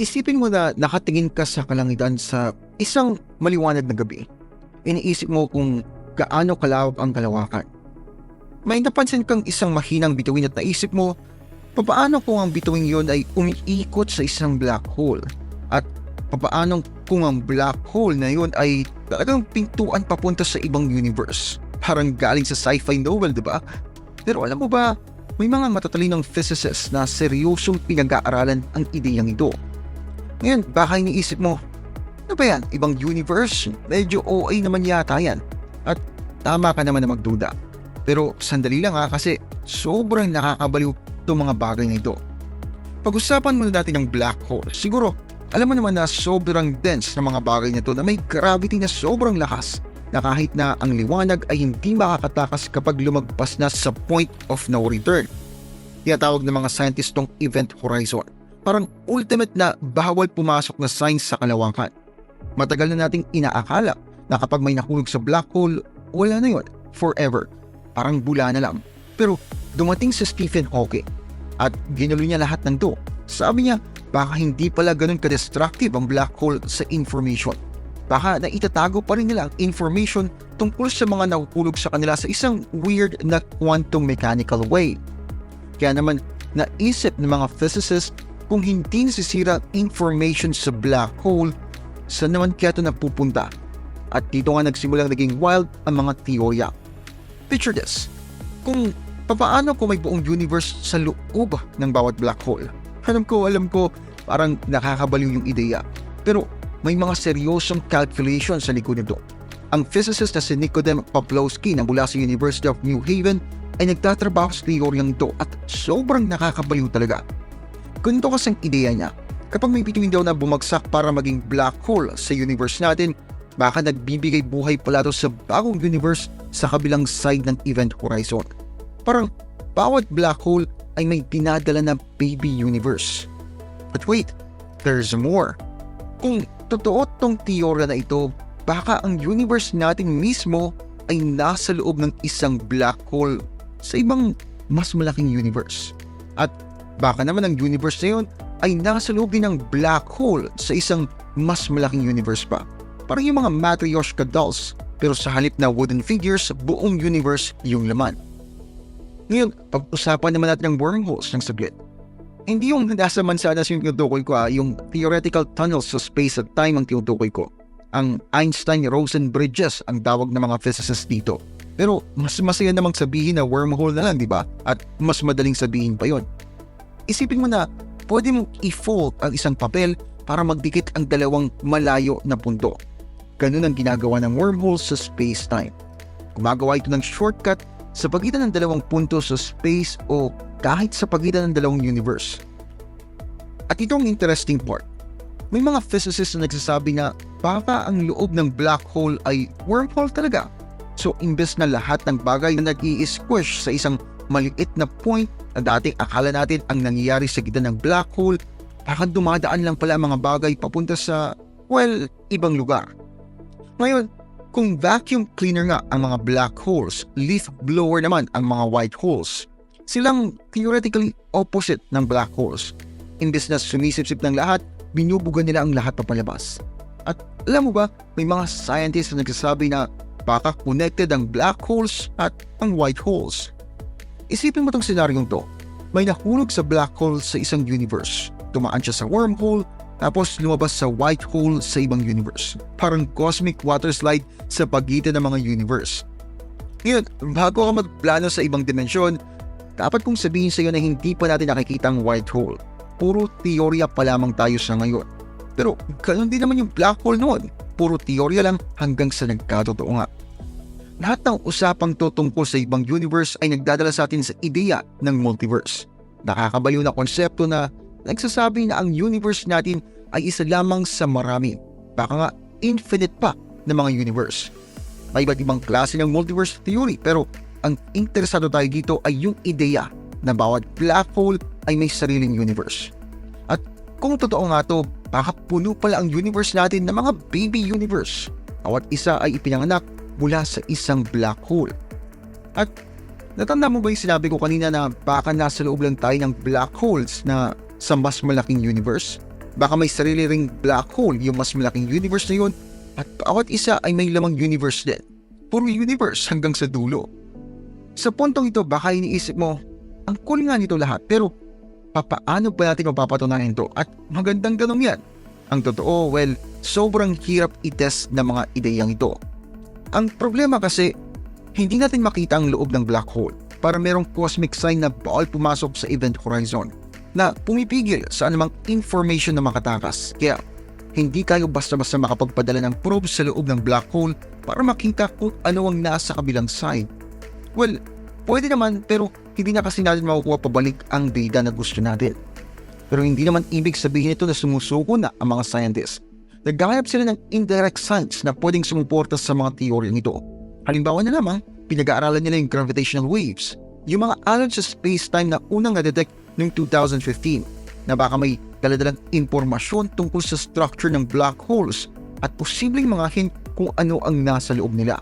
Isipin mo na nakatingin ka sa kalangitan sa isang maliwanag na gabi. Iniisip mo kung gaano kalawak ang kalawakan. May napansin kang isang mahinang bituin at naisip mo, papaano kung ang bituin yon ay umiikot sa isang black hole? At papaano kung ang black hole na yon ay talagang pintuan papunta sa ibang universe? Parang galing sa sci-fi novel, di ba? Pero alam mo ba, may mga matatalinong physicists na seryosong pinag-aaralan ang ideyang ito. Ngayon, baka iniisip mo, ano ba yan? Ibang universe? Medyo OA naman yata yan. At tama ka naman na magduda. Pero sandali lang ha kasi sobrang nakakabaliw itong mga bagay na ito. Pag-usapan muna natin ang black hole. Siguro, alam mo naman na sobrang dense ng mga bagay na ito na may gravity na sobrang lakas na kahit na ang liwanag ay hindi makakatakas kapag lumagpas na sa point of no return. Tinatawag ng mga scientist tong event horizon. Parang ultimate na bawal pumasok na sign sa kalawakan. Matagal na nating inaakala na kapag may nahulog sa black hole, wala na yun. Forever. Parang bula na lang. Pero dumating si Stephen Hawking at ginulo niya lahat ng to. Sabi niya, baka hindi pala ganun ka-destructive ang black hole sa information. Baka na itatago pa rin nila ang information tungkol sa mga nahuhulog sa kanila sa isang weird na quantum mechanical way. Kaya naman, naisip ng mga physicists kung hindi nasisira ang information sa black hole, saan naman kaya ito napupunta? At dito nga nagsimulang naging wild ang mga teorya. Picture this. Kung papaano kung may buong universe sa loob ng bawat black hole? Alam ko, alam ko, parang nakakabaliw yung ideya. Pero may mga seryosong calculation sa likod nito. Ang physicist na si Nicodem Paplowski na mula sa University of New Haven ay nagtatrabaho sa teoryang ito at sobrang nakakabaliw talaga. Ganito kasing ideya niya. Kapag may bituin daw na bumagsak para maging black hole sa universe natin, baka nagbibigay buhay pala to sa bagong universe sa kabilang side ng event horizon. Parang bawat black hole ay may dinadala na baby universe. But wait, there's more. Kung totoo tong teorya na ito, baka ang universe natin mismo ay nasa loob ng isang black hole sa ibang mas malaking universe. At baka naman ang universe na yun ay nasa loob ng black hole sa isang mas malaking universe pa. Parang yung mga Matryoshka dolls, pero sa halip na wooden figures, buong universe yung laman. Ngayon, pag-usapan naman natin ang wormholes ng saglit. Hindi yung nasa mansanas yung tinutukoy ko ah, yung theoretical tunnels sa space at time ang tinutukoy ko. Ang Einstein-Rosen bridges ang tawag ng mga physicists dito. Pero mas masaya namang sabihin na wormhole na lang, di ba? At mas madaling sabihin pa yon. Isipin mo na, pwede mong i-fold ang isang papel para magdikit ang dalawang malayo na punto. Ganun ang ginagawa ng wormhole sa space-time. Gumagawa ito ng shortcut sa pagitan ng dalawang punto sa space o kahit sa pagitan ng dalawang universe. At ito ang interesting part. May mga physicists na nagsasabi na baka ang loob ng black hole ay wormhole talaga. So imbes na lahat ng bagay na nag squish sa isang maliit na point na dating akala natin ang nangyayari sa gitna ng black hole, baka dumadaan lang pala mga bagay papunta sa, well, ibang lugar. Ngayon, kung vacuum cleaner nga ang mga black holes, leaf blower naman ang mga white holes. Silang theoretically opposite ng black holes. Imbes na sumisipsip ng lahat, binubuga nila ang lahat papalabas. At alam mo ba, may mga scientists na nagsasabi na baka connected ang black holes at ang white holes. Isipin mo tong senaryong to. May nahulog sa black hole sa isang universe. Tumaan siya sa wormhole tapos lumabas sa white hole sa ibang universe. Parang cosmic water slide sa pagitan ng mga universe. Ngayon, bago ka magplano sa ibang dimensyon, dapat kong sabihin sa iyo na hindi pa natin nakikita ang white hole. Puro teorya pa lamang tayo sa ngayon. Pero ganun din naman yung black hole noon. Puro teorya lang hanggang sa nagkatotoo nga. Lahat ng usapang to tungkol sa ibang universe ay nagdadala sa atin sa ideya ng multiverse. Nakakabaliw na konsepto na nagsasabi na ang universe natin ay isa lamang sa marami. Baka nga infinite pa na mga universe. May iba't ibang klase ng multiverse theory pero ang interesado tayo dito ay yung ideya na bawat black hole ay may sariling universe. At kung totoo nga to, baka puno pala ang universe natin ng mga baby universe. Bawat isa ay ipinanganak mula sa isang black hole. At natanda mo ba yung sinabi ko kanina na baka nasa loob lang tayo ng black holes na sa mas malaking universe? Baka may sarili ring black hole yung mas malaking universe na yun at bawat isa ay may lamang universe din. Puro universe hanggang sa dulo. Sa puntong ito, baka iniisip mo, ang cool nga nito lahat pero papaano ba natin mapapatunayan ito? At magandang tanong yan. Ang totoo, well, sobrang hirap i-test ng mga ideyang ito. Ang problema kasi, hindi natin makita ang loob ng black hole para merong cosmic sign na bawal pumasok sa event horizon na pumipigil sa anumang information na makatakas. Kaya, hindi kayo basta-basta makapagpadala ng probe sa loob ng black hole para makita kung ano ang nasa kabilang side. Well, pwede naman pero hindi na kasi natin makukuha pabalik ang data na gusto natin. Pero hindi naman ibig sabihin ito na sumusuko na ang mga scientists. Naghahanap sila ng indirect signs na pwedeng sumuporta sa mga teoryang ito. Halimbawa na lamang, pinag-aaralan nila yung gravitational waves, yung mga alon sa space-time na unang na-detect noong 2015 na baka may daladalang impormasyon tungkol sa structure ng black holes at posibleng mga hint kung ano ang nasa loob nila.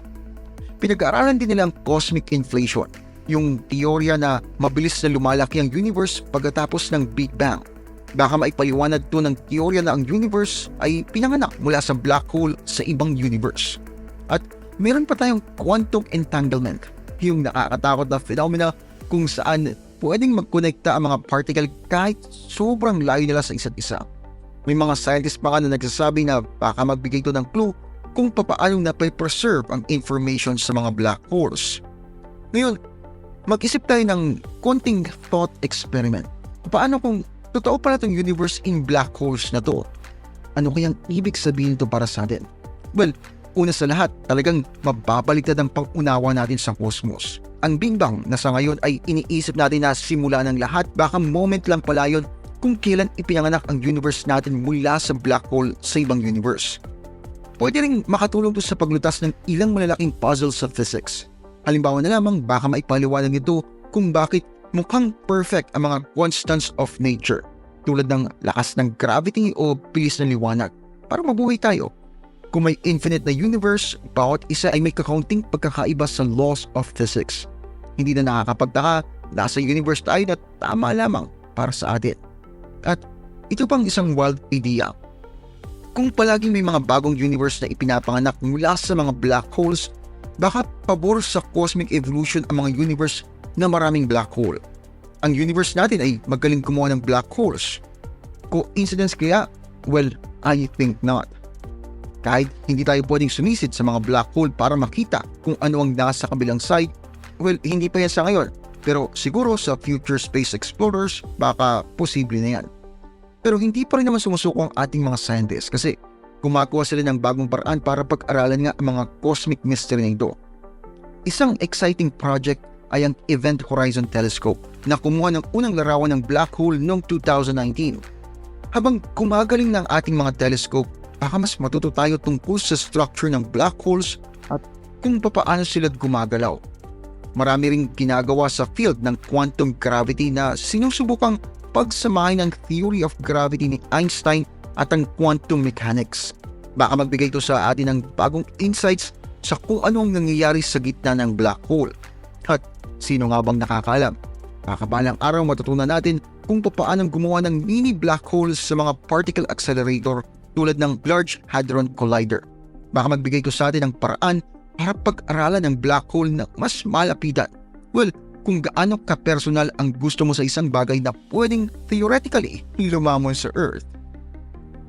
Pinag-aaralan din nila ang cosmic inflation, yung teorya na mabilis na lumalaki ang universe pagkatapos ng Big Bang. Baka maipaliwanag to ng teorya na ang universe ay pinanganak mula sa black hole sa ibang universe. At meron pa tayong quantum entanglement, yung nakakatakot na phenomena kung saan pwedeng magkonekta ang mga particle kahit sobrang layo nila sa isa't isa. May mga scientists pa nga na nagsasabi na baka magbigay ito ng clue kung papaano na preserve ang information sa mga black holes. Ngayon, mag-isip tayo ng konting thought experiment. Paano kung totoo pala itong universe in black holes na to? Ano kayang ibig sabihin ito para sa atin? Well, una sa lahat, talagang mababaliktad ang pag-unawa natin sa cosmos. Ang Big Bang na sa ngayon ay iniisip natin na simula ng lahat, baka moment lang pala yun kung kailan ipinanganak ang universe natin mula sa black hole sa ibang universe. Pwede rin makatulong to sa paglutas ng ilang malalaking puzzles sa physics. Halimbawa na lamang baka maipaliwanag nito kung bakit mukhang perfect ang mga constants of nature tulad ng lakas ng gravity o bilis ng liwanag para mabuhay tayo. Kung may infinite na universe, bawat isa ay may kakaunting pagkakaiba sa laws of physics. Hindi na nakakapagtaka, nasa universe tayo na tama lamang para sa atin. At ito pang isang wild idea. Kung palaging may mga bagong universe na ipinapanganak mula sa mga black holes, baka pabor sa cosmic evolution ang mga universe na maraming black hole. Ang universe natin ay magaling kumuha ng black holes. Coincidence kaya? Well, I think not. Kahit hindi tayo pwedeng sumisid sa mga black hole para makita kung ano ang nasa kabilang side, well, hindi pa yan sa ngayon. Pero siguro sa future space explorers, baka posible na yan. Pero hindi pa rin naman sumusuko ang ating mga scientists kasi gumagawa sila ng bagong paraan para pag-aralan nga ang mga cosmic mystery na ito. Isang exciting project ay ang Event Horizon Telescope na kumuha ng unang larawan ng black hole noong 2019. Habang gumagaling ng ating mga telescope, baka mas matuto tayo tungkol sa structure ng black holes at kung papaano sila gumagalaw. Marami ring ginagawa sa field ng quantum gravity na sinusubukang pagsamahin ng theory of gravity ni Einstein at ang quantum mechanics. Baka magbigay ito sa atin ng bagong insights sa kung ano ang nangyayari sa gitna ng black hole. At sino nga bang nakakaalam? Kakabalang araw matutunan natin kung paano gumawa ng mini black holes sa mga particle accelerator tulad ng Large Hadron Collider. Baka magbigay ko sa atin ng paraan para pag-aralan ng black hole na mas malapitan. Well, kung gaano ka-personal ang gusto mo sa isang bagay na pwedeng theoretically lumamon sa Earth.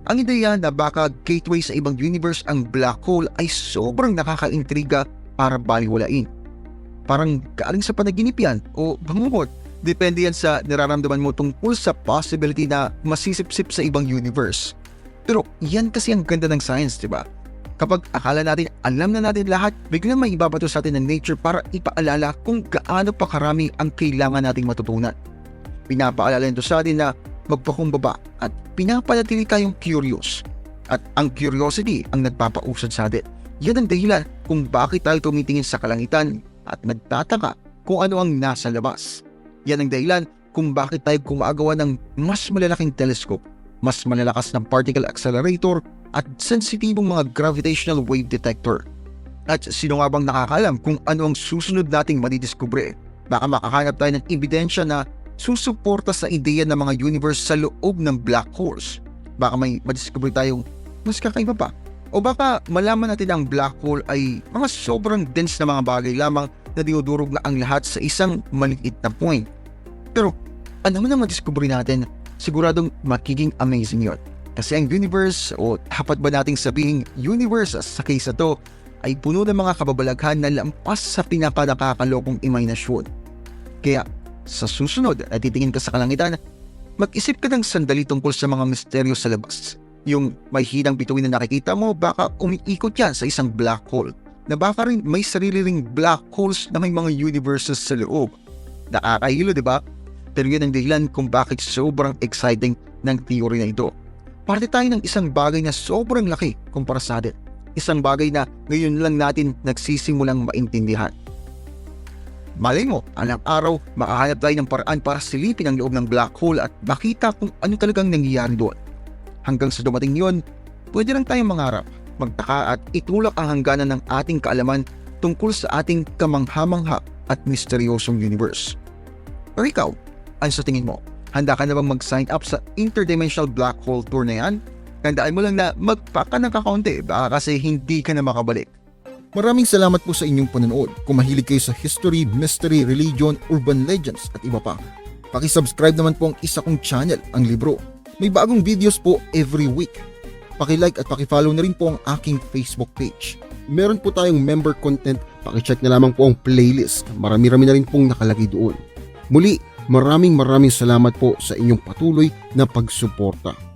Ang ideya na baka gateway sa ibang universe ang black hole ay sobrang nakakaintriga para baliwalain. Parang galing sa panaginip yan o bangungot. Depende yan sa nararamdaman mo tungkol sa possibility na masisipsip sa ibang universe. Pero yan kasi ang ganda ng science, di ba? Kapag akala natin alam na natin lahat, biglang may ibabato sa atin ng nature para ipaalala kung gaano pa karami ang kailangan nating matutunan. Pinapaalala nito sa atin na magpakumbaba at pinapanatili tayong curious. At ang curiosity ang nagpapausad sa atin. Yan ang dahilan kung bakit tayo tumitingin sa kalangitan at nagtataka kung ano ang nasa labas. Yan ang dahilan kung bakit tayo gumagawa ng mas malalaking telescope, mas malalakas ng particle accelerator at sensitibong mga gravitational wave detector. At sino nga bang nakakalam kung ano ang susunod nating madidiskubre? Baka makahanap tayo ng ebidensya na susuporta sa ideya ng mga universe sa loob ng black holes. baka may madiscover tayong mas kakaiba pa. O baka malaman natin ang black hole ay mga sobrang dense na mga bagay lamang na dinudurog na ang lahat sa isang maliit na point. Pero ano man ang madiscover natin, siguradong makiging amazing yon. Kasi ang universe o dapat ba nating sabihing universe sa case to ay puno ng mga kababalaghan na lampas sa pinakanakakalokong imahinasyon. Kaya sa susunod na titingin ka sa kalangitan, mag-isip ka ng sandali tungkol sa mga misteryo sa labas. Yung may hinang bituin na nakikita mo, baka umiikot yan sa isang black hole. Na baka rin may sarili ring black holes na may mga universes sa loob. Nakakahilo, di ba? Pero yun ang dahilan kung bakit sobrang exciting ng theory na ito. Parte tayo ng isang bagay na sobrang laki kumpara sa atin. Isang bagay na ngayon lang natin nagsisimulang maintindihan. Malay mo, alang araw, makahanap tayo ng paraan para silipin ang loob ng black hole at makita kung ano talagang nangyayari doon. Hanggang sa dumating yon, pwede lang tayong mangarap, magtaka at itulak ang hangganan ng ating kaalaman tungkol sa ating kamangha-mangha at misteryosong universe. Pero ikaw, ano sa tingin mo? Handa ka na bang mag-sign up sa interdimensional black hole tour na yan? Tandaan mo lang na magpaka ng kakaunti baka kasi hindi ka na makabalik. Maraming salamat po sa inyong panonood. Kung mahilig kayo sa history, mystery, religion, urban legends at iba pa, pakisubscribe naman po ang isa kong channel, ang Libro. May bagong videos po every week. Pakilike at pakifollow na rin po ang aking Facebook page. Meron po tayong member content, pakicheck na lamang po ang playlist. Marami-rami na rin pong nakalagay doon. Muli, maraming maraming salamat po sa inyong patuloy na pagsuporta.